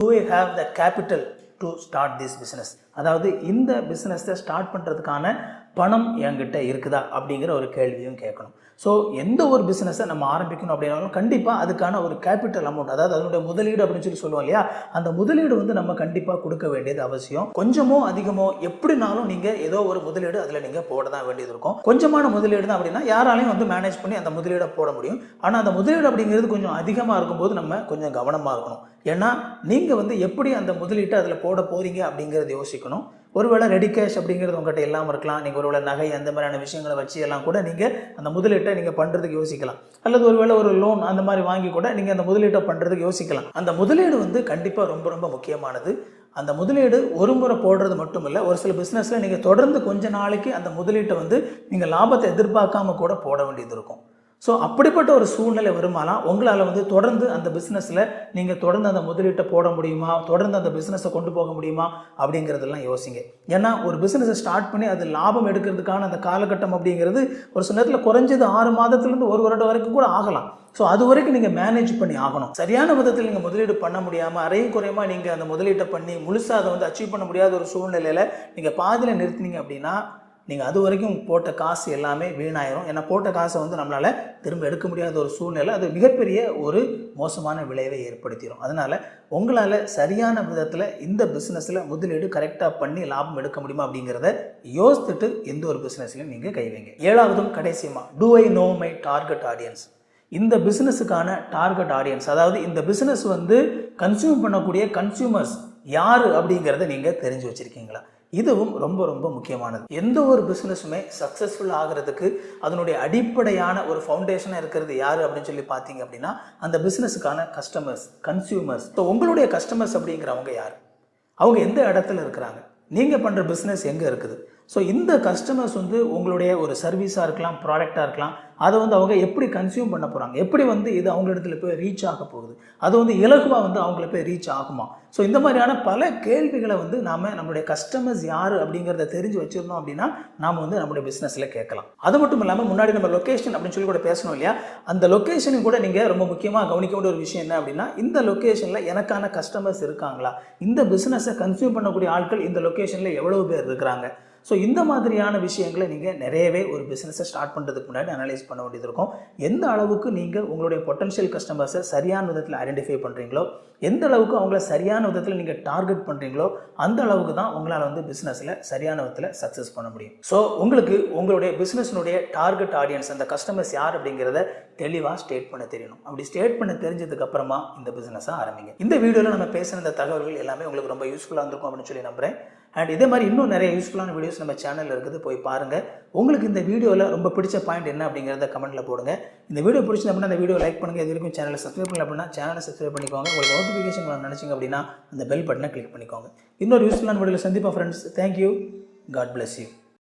Do I have the capital to start this business அதாவது இந்த பிஸ்னஸை ஸ்டார்ட் பண்ணுறதுக்கான பணம் என்கிட்ட இருக்குதா அப்படிங்கிற ஒரு கேள்வியும் கேட்கணும். ஸோ எந்த ஒரு பிஸ்னஸை நம்ம ஆரம்பிக்கணும் அப்படின்னாலும் கண்டிப்பாக அதுக்கான ஒரு கேபிட்டல் அமௌண்ட் அதாவது அதனுடைய முதலீடு அப்படின்னு சொல்லி சொல்லுவோம் இல்லையா? அந்த முதலீடு வந்து நம்ம கண்டிப்பாக கொடுக்க வேண்டியது அவசியம். கொஞ்சமோ அதிகமோ எப்படினாலும் நீங்கள் ஏதோ ஒரு முதலீடு அதில் நீங்கள் போட தான் வேண்டியது இருக்கும். கொஞ்சமான முதலீடு தான் அப்படின்னா யாராலையும் வந்து மேனேஜ் பண்ணி அந்த முதலீடை போட முடியும். ஆனால் அந்த முதலீடு அப்படிங்கிறது கொஞ்சம் அதிகமாக இருக்கும்போது நம்ம கொஞ்சம் கவனமாக இருக்கணும். ஏன்னா நீங்கள் வந்து எப்படி அந்த முதலீட்டை அதில் போட போகிறீங்க அப்படிங்கிறத யோசிக்கணும். ஒருவேளை ரெடி கேஷ் அப்படிங்கிறது உங்கள்கிட்ட இல்லாமல் இருக்கலாம். நீங்கள் ஒருவேளை நகை அந்த மாதிரியான விஷயங்களை வச்சு எல்லாம் கூட நீங்கள் அந்த முதலீட்டை நீங்கள் பண்ணுறதுக்கு யோசிக்கலாம். அல்லது ஒருவேளை ஒரு லோன் அந்த மாதிரி வாங்கி கூட நீங்கள் அந்த முதலீட்டை பண்ணுறதுக்கு யோசிக்கலாம். அந்த முதலீடு வந்து கண்டிப்பாக ரொம்ப ரொம்ப முக்கியமானது. அந்த முதலீடு ஒரு முறை போடுறது மட்டும் இல்லை ஒரு சில பிஸ்னஸில் நீங்கள் தொடர்ந்து கொஞ்ச நாளைக்கு அந்த முதலீட்டை வந்து நீங்கள் லாபத்தை எதிர்பார்க்காம கூட போட வேண்டியது இருக்கும். ஸோ அப்படிப்பட்ட ஒரு சூழ்நிலை வருமானால் உங்களால் வந்து தொடர்ந்து அந்த பிஸ்னஸில் நீங்கள் தொடர்ந்து அந்த முதலீட்டை போட முடியுமா? தொடர்ந்து அந்த பிஸ்னஸை கொண்டு போக முடியுமா? அப்படிங்கிறதெல்லாம் யோசிங்க. ஏன்னா ஒரு பிஸ்னஸை ஸ்டார்ட் பண்ணி அது லாபம் எடுக்கிறதுக்கான அந்த காலகட்டம் அப்படிங்கிறது ஒரு சில நேரத்தில் குறைஞ்சது ஆறு மாதத்துலேருந்து ஒரு வருடம் வரைக்கும் கூட ஆகலாம். ஸோ அது வரைக்கும் நீங்கள் மேனேஜ் பண்ணி ஆகணும். சரியான விதத்தில் நீங்கள் முதலீடு பண்ண முடியாமல் அரையும் குறையமாக நீங்கள் அந்த முதலீட்டை பண்ணி முழுசாக அதை வந்து அச்சீவ் பண்ண முடியாத ஒரு சூழ்நிலையில் நீங்கள் பாதியில் நிறுத்தினீங்க அப்படின்னா நீங்கள் அது வரைக்கும் போட்ட காசு எல்லாமே வீணாயிரும். ஏன்னா போட்ட காசை வந்து நம்மளால் திரும்ப எடுக்க முடியாத ஒரு சூழ்நிலை அது மிகப்பெரிய ஒரு மோசமான விளைவை ஏற்படுத்திடும் அதனால் உங்களால் சரியான விதத்தில் இந்த பிஸ்னஸில் முதலீடு கரெக்டாக பண்ணி லாபம் எடுக்க முடியுமா அப்படிங்கிறத யோசித்துட்டு எந்த ஒரு பிஸ்னஸ்லையும் நீங்கள் கை வைங்க. ஏழாவதும் கடைசியமாக do I know my target audience இந்த பிஸ்னஸுக்கான டார்கெட் ஆடியன்ஸ் அதாவது இந்த பிஸ்னஸ் வந்து கன்சியூம் பண்ணக்கூடிய கன்சியூமர்ஸ் யார் அப்படிங்கிறத நீங்கள் தெரிஞ்சு வச்சுருக்கீங்களா? இதுவும் ரொம்ப ரொம்ப முக்கியமானது. எந்த ஒரு பிஸ்னஸுமே சக்ஸஸ்ஃபுல் ஆகிறதுக்கு அதனுடைய அடிப்படையான ஒரு ஃபவுண்டேஷனாக இருக்கிறது யார் அப்படின்னு சொல்லி பார்த்தீங்க அப்படின்னா அந்த பிஸ்னஸுக்கான கஸ்டமர்ஸ் கன்சியூமர்ஸ் ஸோ உங்களுடைய கஸ்டமர்ஸ் அப்படிங்கிறவங்க யார்? அவங்க எந்த இடத்துல இருக்கிறாங்க? நீங்கள் பண்ணுற பிஸ்னஸ் எங்கே இருக்குது? ஸோ இந்த கஸ்டமர்ஸ் வந்து உங்களுடைய ஒரு சர்வீஸாக இருக்கலாம் ப்ராடக்டாக இருக்கலாம் அதை வந்து அவங்க எப்படி கன்சியூம் பண்ண போகிறாங்க எப்படி வந்து இது அவங்க இடத்துல போய் ரீச் ஆக போகுது? அது வந்து இலகுவாக வந்து அவங்கள போய் ரீச் ஆகுமா? ஸோ இந்த மாதிரியான பல கேள்விகளை வந்து நாம் நம்மளுடைய கஸ்டமர்ஸ் யார் அப்படிங்கிறத தெரிஞ்சு வச்சுருந்தோம் அப்படின்னா நாம் வந்து நம்மளுடைய பிஸ்னஸில் கேட்கலாம். அது மட்டும் இல்லாமல் முன்னாடி நம்ம லொக்கேஷன் அப்படின்னு சொல்லி கூட பேசணும் இல்லையா? அந்த லொக்கேஷனும் கூட நீங்கள் ரொம்ப முக்கியமாக கவனிக்க வேண்டிய ஒரு விஷயம் என்ன அப்படின்னா இந்த லொக்கேஷனில் எனக்கான கஸ்டமர்ஸ் இருக்காங்களா? இந்த பிஸ்னஸை கன்சியூம் பண்ணக்கூடிய ஆட்கள் இந்த லொக்கேஷனில் எவ்வளோ பேர் இருக்கிறாங்க? ஸோ இந்த மாதிரியான விஷயங்களை நீங்கள் நிறையவே ஒரு பிஸ்னஸை ஸ்டார்ட் பண்ணுறதுக்கு முன்னாடி அனலைஸ் பண்ண வேண்டியது இருக்கும் எந்த அளவுக்கு நீங்கள் உங்களுடைய பொட்டன்ஷியல் கஸ்டமர்ஸை சரியான விதத்தில் ஐடென்டிஃபை பண்ணுறீங்களோ எந்த அளவுக்கு அவங்கள சரியான விதத்தில் நீங்கள் டார்கெட் பண்ணுறீங்களோ அந்த அளவுக்கு தான் உங்களால் வந்து பிஸ்னஸில் சரியான விதத்தில் சக்ஸஸ் பண்ண முடியும். ஸோ உங்களுக்கு உங்களுடைய பிஸ்னஸினுடைய டார்கெட் ஆடியன்ஸ் அந்த கஸ்டமர்ஸ் யார் அப்படிங்கிறத தெளிவாக ஸ்டேட் பண்ண தெரியணும். அப்படி ஸ்டேட் பண்ண தெரிஞ்சதுக்கு அப்புறமா இந்த பிஸ்னஸை ஆரம்பிங்க. இந்த வீடியோவில் நம்ம பேசின இந்த தகவல்கள் எல்லாமே உங்களுக்கு ரொம்ப யூஸ்ஃபுல்லாக இருந்திருக்கும் அப்படின்னு சொல்லி நம்புகிறேன் அண்ட் இதே மாதிரி இன்னும் நிறைய யூஸ்ஃபுல்லான வீடியோஸ் நம்ம சேனலில் இருக்குது. போய் பாருங்கள் உங்களுக்கு இந்த வீடியோவில் ரொம்ப பிடிச்ச பாயிண்ட் என்ன அப்படிங்கிறத கமெண்ட்டில் போடுங்க. இந்த வீடியோ பிடிச்சது அப்படின்னா அந்த வீடியோ லைக் பண்ணுங்கள் இது வரைக்கும் சேனலை சப்ஸ்கிரைப் பண்ணல அப்படின்னா சேனலை சப்ஸ்கிரைப் பண்ணிக்கோங்க. உங்களுக்கு நோட்டிஃபிகேஷன் நினச்சிங்க அப்படின்னா அந்த பெல் பட்டனை கிளிக் பண்ணிக்கோங்க. இன்னொரு யூஸ்ஃபுல்லான வீடியோவில் சந்திப்பா friends thank you god bless you